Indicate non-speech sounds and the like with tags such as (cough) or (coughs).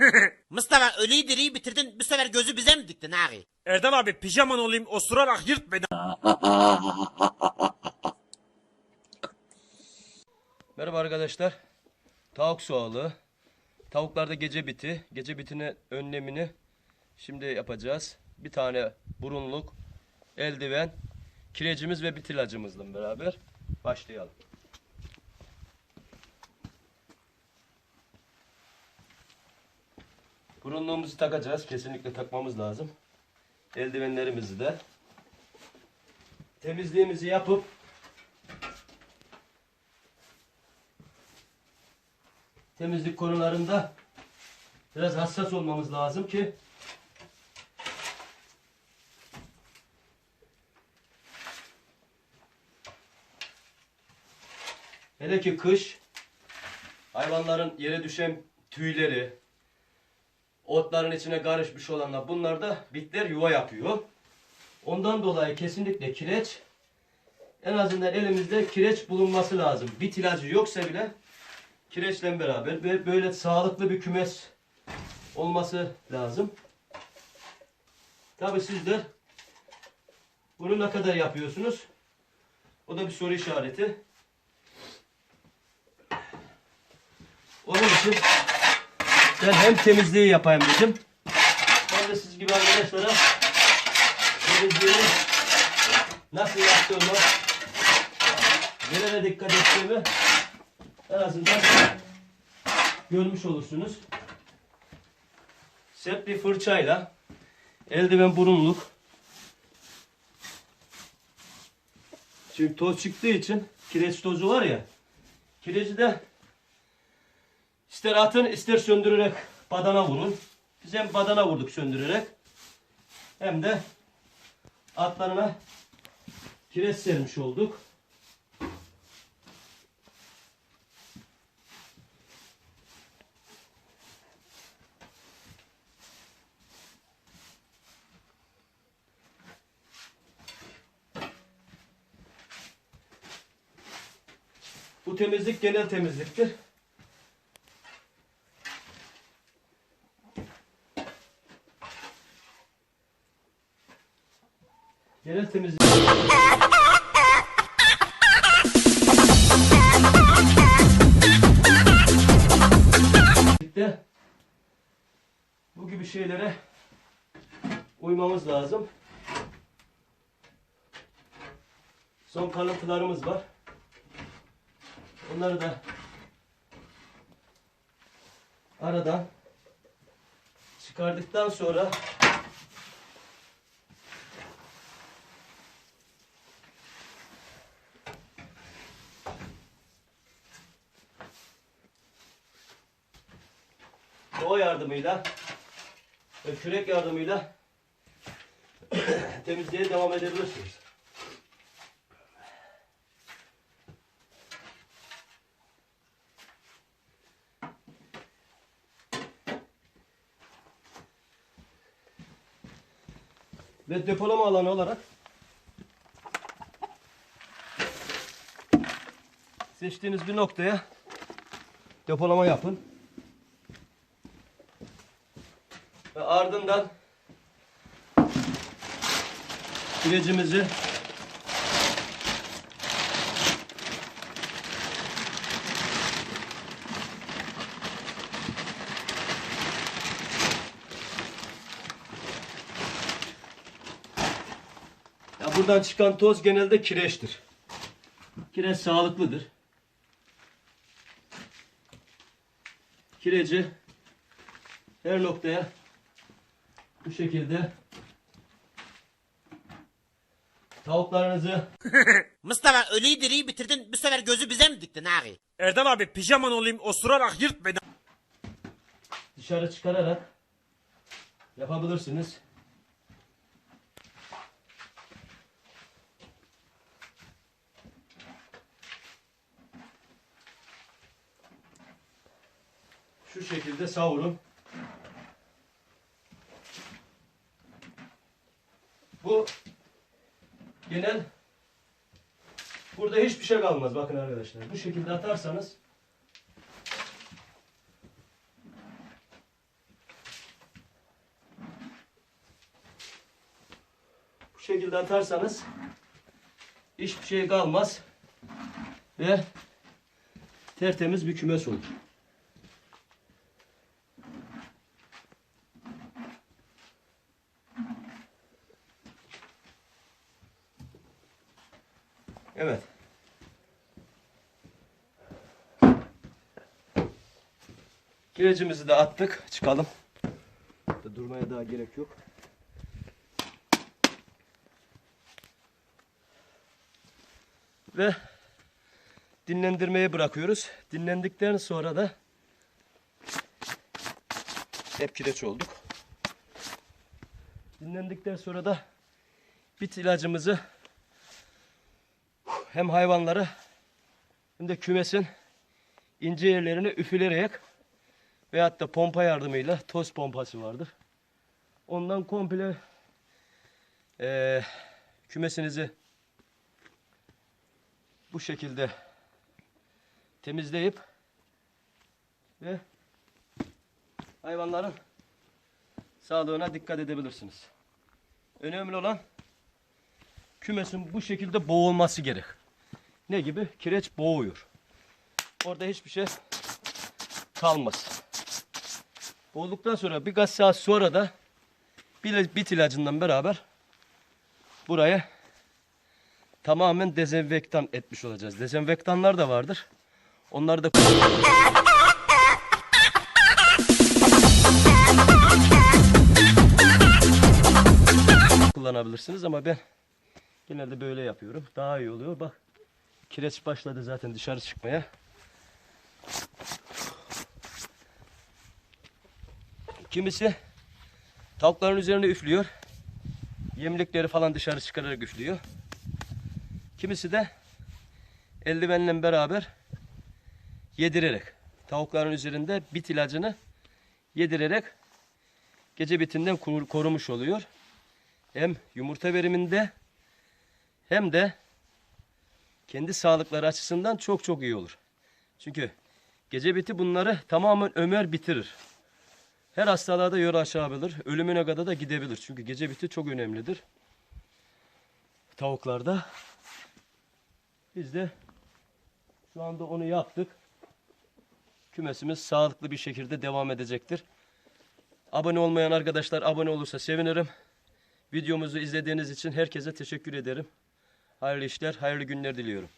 (laughs) Mustafa ölüyü diriyi bitirdin bu sefer gözü bize mi diktin ağabey? Erdal abi pijaman olayım osurarak yırt beni. (laughs) Merhaba arkadaşlar. Tavuk soğalı. Tavuklarda gece biti. Gece bitinin önlemini şimdi yapacağız. Bir tane burunluk, eldiven, kirecimiz ve bit ilacımızla beraber başlayalım. Burunluğumuzu takacağız. Kesinlikle takmamız lazım. Eldivenlerimizi de. Temizliğimizi yapıp temizlik konularında biraz hassas olmamız lazım ki hele ki kış hayvanların yere düşen tüyleri otların içine karışmış olanlar bunlar da bitler yuva yapıyor. Ondan dolayı kesinlikle kireç en azından elimizde kireç bulunması lazım. Bit ilacı yoksa bile kireçle beraber ve böyle sağlıklı bir kümes olması lazım. Tabi sizler bunu ne kadar yapıyorsunuz? O da bir soru işareti. Onun için ben hem temizliği yapayım dedim. Hem de siz gibi arkadaşlara temizliği nasıl yaptığımı, nelere dikkat ettiğimi en azından görmüş olursunuz. Sert bir fırçayla eldiven burunluk Şimdi toz çıktığı için kireç tozu var ya kireci de ister atın ister söndürerek badana vurun. Biz hem badana vurduk söndürerek hem de atlarına kireç sermiş olduk. Bu temizlik genel temizliktir. Temizlikte bu gibi şeylere uymamız lazım. Son kalıntılarımız var. Onları da aradan çıkardıktan sonra o yardımıyla ve kürek yardımıyla (coughs) temizliğe devam edebilirsiniz. ve depolama alanı olarak seçtiğiniz bir noktaya depolama yapın. Ve ardından kirecimizi Ya buradan çıkan toz genelde kireçtir. Kireç sağlıklıdır. Kireci her noktaya bu şekilde tavuklarınızı (laughs) Mustafa ölüyü diriyi bitirdin bu sefer gözü bize mi diktin ağabey? Erdal abi pijaman olayım osurarak yırt beni. dışarı çıkararak yapabilirsiniz. Şu şekilde savurun. hiçbir şey kalmaz bakın arkadaşlar. Bu şekilde atarsanız bu şekilde atarsanız hiçbir şey kalmaz ve tertemiz bir kümes olur. Kirecimizi de attık. Çıkalım. Durmaya daha gerek yok. Ve dinlendirmeye bırakıyoruz. Dinlendikten sonra da hep kireç olduk. Dinlendikten sonra da bit ilacımızı hem hayvanları hem de kümesin ince yerlerini üfülerek veyahut da pompa yardımıyla toz pompası vardır. Ondan komple eee, kümesinizi bu şekilde temizleyip ve hayvanların sağlığına dikkat edebilirsiniz. Önemli olan kümesin bu şekilde boğulması gerek. Ne gibi? Kireç boğuyor. Orada hiçbir şey kalmaz. Boğulduktan sonra birkaç saat sonra da bir bit ilacından beraber buraya tamamen dezenfektan etmiş olacağız. Dezenfektanlar da vardır. Onları da kullanabilirsiniz ama ben genelde böyle yapıyorum. Daha iyi oluyor. Bak kireç başladı zaten dışarı çıkmaya. Kimisi tavukların üzerine üflüyor. Yemlikleri falan dışarı çıkararak üflüyor. Kimisi de eldivenle beraber yedirerek tavukların üzerinde bit ilacını yedirerek gece bitinden koru- korumuş oluyor. Hem yumurta veriminde hem de kendi sağlıkları açısından çok çok iyi olur. Çünkü gece biti bunları tamamen ömer bitirir. Her hastalığa da yol açabilir. Ölümüne kadar da gidebilir. Çünkü gece biti çok önemlidir. Tavuklarda. Biz de şu anda onu yaptık. Kümesimiz sağlıklı bir şekilde devam edecektir. Abone olmayan arkadaşlar abone olursa sevinirim. Videomuzu izlediğiniz için herkese teşekkür ederim. Hayırlı işler, hayırlı günler diliyorum.